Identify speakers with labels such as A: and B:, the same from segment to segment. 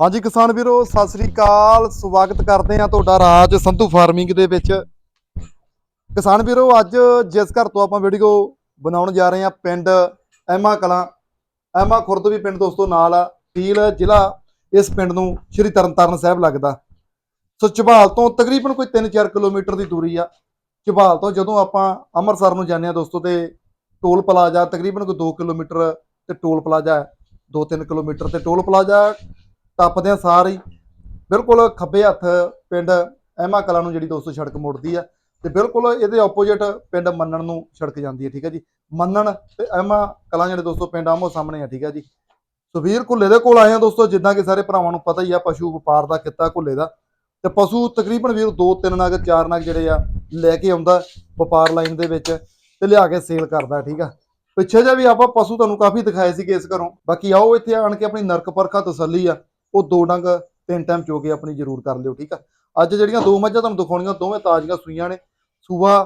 A: ਹਾਂਜੀ ਕਿਸਾਨ ਵੀਰੋ, ਸਤਿ ਸ੍ਰੀ ਅਕਾਲ। ਸਵਾਗਤ ਕਰਦੇ ਆ ਤੁਹਾਡਾ ਰਾਜ ਸੰਧੂ ਫਾਰਮਿੰਗ ਦੇ ਵਿੱਚ। ਕਿਸਾਨ ਵੀਰੋ, ਅੱਜ ਜਿਸ ਘਰ ਤੋਂ ਆਪਾਂ ਵੀਡੀਓ ਬਣਾਉਣ ਜਾ ਰਹੇ ਆ ਪਿੰਡ ਐਮਾ ਕਲਾਂ। ਐਮਾ ਖੁਰਦ ਵੀ ਪਿੰਡ ਦੋਸਤੋ ਨਾਲ ਆ ਫੀਲ ਜ਼ਿਲ੍ਹਾ ਇਸ ਪਿੰਡ ਨੂੰ ਸ਼੍ਰੀ ਤਰਨਤਾਰਨ ਸਾਹਿਬ ਲੱਗਦਾ। ਸੋ ਝਬਾਲ ਤੋਂ ਤਕਰੀਬਨ ਕੋਈ 3-4 ਕਿਲੋਮੀਟਰ ਦੀ ਦੂਰੀ ਆ। ਝਬਾਲ ਤੋਂ ਜਦੋਂ ਆਪਾਂ ਅੰਮ੍ਰਿਤਸਰ ਨੂੰ ਜਾਂਦੇ ਆ ਦੋਸਤੋ ਤੇ ਟੋਲ ਪਲਾਜ਼ਾ ਤਕਰੀਬਨ ਕੋਈ 2 ਕਿਲੋਮੀਟਰ ਤੇ ਟੋਲ ਪਲਾਜ਼ਾ 2-3 ਕਿਲੋਮੀਟਰ ਤੇ ਟੋਲ ਪਲਾਜ਼ਾ ਟੱਪਦਿਆਂ ਸਾਰ ਹੀ। ਬਿਲਕੁਲ ਖੱਬੇ ਹੱਥ ਪਿੰਡ ਐਮਾ ਕਲਾ ਨੂੰ ਜਿਹੜੀ ਦੋਸਤੋ ਸੜਕ ਮੁੜਦੀ ਆ ਤੇ ਬਿਲਕੁਲ ਇਹਦੇ ਆਪੋਜ਼ਿਟ ਪਿੰਡ ਮੰਨਣ ਨੂੰ ਸੜਕ ਜਾਂਦੀ ਹੈ ਠੀਕ ਹੈ ਜੀ। ਮੰਨਣ ਤੇ ਐਮਾ ਕਲਾ ਜਿਹੜੇ ਦੋਸਤੋ ਪਿੰਡ ਆਮੋ ਸਾਹਮਣੇ ਆ, ਠੀਕ ਹੈ ਜੀ। ਸੁਵੀਰ ਘੁੱਲੇ ਦੇ ਕੋਲ ਆਏ ਆ ਦੋਸਤੋ, ਜਿੱਦਾਂ ਕਿ ਸਾਰੇ ਭਰਾਵਾਂ ਨੂੰ ਪਤਾ ਹੀ ਆ, ਪਸ਼ੂ ਵਪਾਰ ਦਾ ਕਿੱਤਾ ਘੁੱਲੇ ਦਾ। ਤੇ ਪਸ਼ੂ ਤਕਰੀਬਨ ਵੀਰ ਦੋ ਤਿੰਨ ਨਗ, ਚਾਰ ਨਗ ਜਿਹੜੇ ਆ ਲੈ ਕੇ ਆਉਂਦਾ ਵਪਾਰ ਲਾਈਨ ਦੇ ਵਿੱਚ ਤੇ ਲਿਆ ਕੇ ਸੇਲ ਕਰਦਾ, ਠੀਕ ਆ। ਪਿੱਛੇ ਜੇ ਵੀ ਆਪਾਂ ਪਸ਼ੂ ਤੁਹਾਨੂੰ ਕਾਫੀ ਦਿਖਾਏ ਸੀਗੇ ਇਸ ਘਰੋਂ। ਬਾਕੀ ਆਓ ਇੱਥੇ ਆਣ ਕੇ ਆਪਣੀ ਨਰਕ ਪਰਖਾ ਤਸੱਲੀ ਆ। ਉਹ ਦੋ ਡੰਗ ਤਿੰਨ ਟਾਈਮ ਚੋ ਕੇ ਆਪਣੀ ਜ਼ਰੂਰ ਕਰ ਲਿਓ ਠੀਕ ਆ? ਅੱਜ ਜਿਹੜੀਆਂ ਦੋ ਮੱਝਾਂ ਤੁਹਾਨੂੰ ਦਿਖਾਉਣੀਆਂ ਦੋਵੇਂ ਤਾਜ਼ੀਆਂ ਸੂਈਆਂ ਨੇ। ਸੂਆ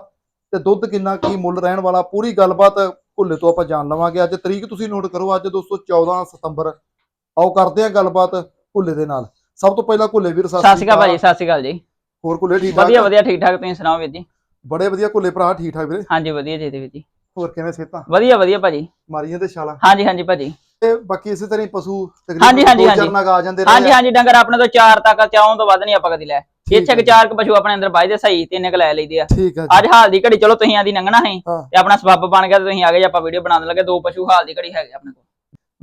A: ਤੇ ਦੁੱਧ ਕਿੰਨਾ ਕੀ ਮੁੱਲ ਰਹਿਣ ਵਾਲਾ ਪੂਰੀ ਗੱਲਬਾਤ ਭੁੱਲੇ ਤੋਂ ਆਪਾਂ ਜਾਣ ਲਵਾਂਗੇ। ਅੱਜ ਤਰੀਕ ਤੁਸੀਂ ਨੋਟ ਕਰੋ ਅੱਜ ਦੋਸਤੋ 14 ਸਤੰਬਰ। ਆਓ ਕਰਦੇ ਆ ਗੱਲਬਾਤ ਭੁੱਲੇ ਦੇ ਨਾਲ। ਸਭ ਤੋਂ ਪਹਿਲਾਂ ਭੁੱਲੇ ਵੀਰ
B: ਸਤਿ ਸ਼੍ਰੀ ਅਕਾਲ ਭਾਜੀ ਸਤਿ ਸ਼੍ਰੀ ਅਕਾਲ ਜੀ।
A: ਹੋਰ ਭੁੱਲੇ ਠੀਕ ਠਾਕ
B: ਵਧੀਆ ਵਧੀਆ ਠੀਕ ਠਾਕ ਤੁਸੀਂ ਸੁਣਾਓ ਵੀਰ ਜੀ?
A: ਬੜੇ ਵਧੀਆ ਭੁੱਲੇ ਭਰਾ ਠੀਕ ਠਾਕ ਵੀਰੇ?
B: ਹਾਂਜੀ ਵਧੀਆ ਜੀ ਵੀਰ ਜੀ।
A: ਹੋਰ ਕਿਵੇਂ ਸਿਹਤਾਂ?
B: ਵਧੀਆ ਵਧੀਆ ਭਾਜੀ।
A: ਮਾਰੀਆਂ ਤੇ ਛਾਲਾਂ?
B: ਹਾਂਜੀ ਹਾਂਜੀ ਭਾਜੀ।
A: ਤੇ ਬਾਕੀ ਇਸੇ ਤਰ੍ਹਾਂ ਹੀ ਪਸ਼ੂ
B: ਹਾਂਜੀ, ਹਾਂਜੀ, ਹਾਂਜੀ।
A: ਚਾਰ ਨਗ ਆ ਜਾਂਦੇ ਰਹੇ
B: ਹਾਂਜੀ। ਹਾਂਜੀ ਡੰਗਰ ਆਪਣੇ ਤੋਂ ਚਾਰ ਤੱਕ ਚਾਉਂ ਤੋਂ ਵੱਧ ਨਹੀਂ ਆਪਾਂ ਕਦੀ ਲੈ। ਇੱਥੇ ਕਿ ਚਾਰ ਕੁ ਪਸ਼ੂ ਆਪਣੇ ਅੰਦਰ ਬਾਈ ਦੇ ਸਹੀ ਤਿੰਨ ਕੁ ਲੈ ਲਈਦੇ ਆ। ਅੱਜ ਹਾਲ ਦੀ ਘੜੀ ਚਲੋ ਤੁਸੀਂ ਆਦੀ ਸੀ
A: ਹਾਂ।
B: ਤੇ ਆਪਣਾ ਸਬੱਬ ਬਣ ਗਿਆ ਤੇ ਤੁਸੀਂ ਆ ਗਏ ਆਪਾਂ ਵੀਡੀਓ ਬਣਾਉਣ ਲੱਗੇ ਦੋ ਪਸ਼ੂ ਹਾਲ ਦੀ ਘੜੀ ਹੈਗੇ ਆਪਣੇ ਕੋਲ।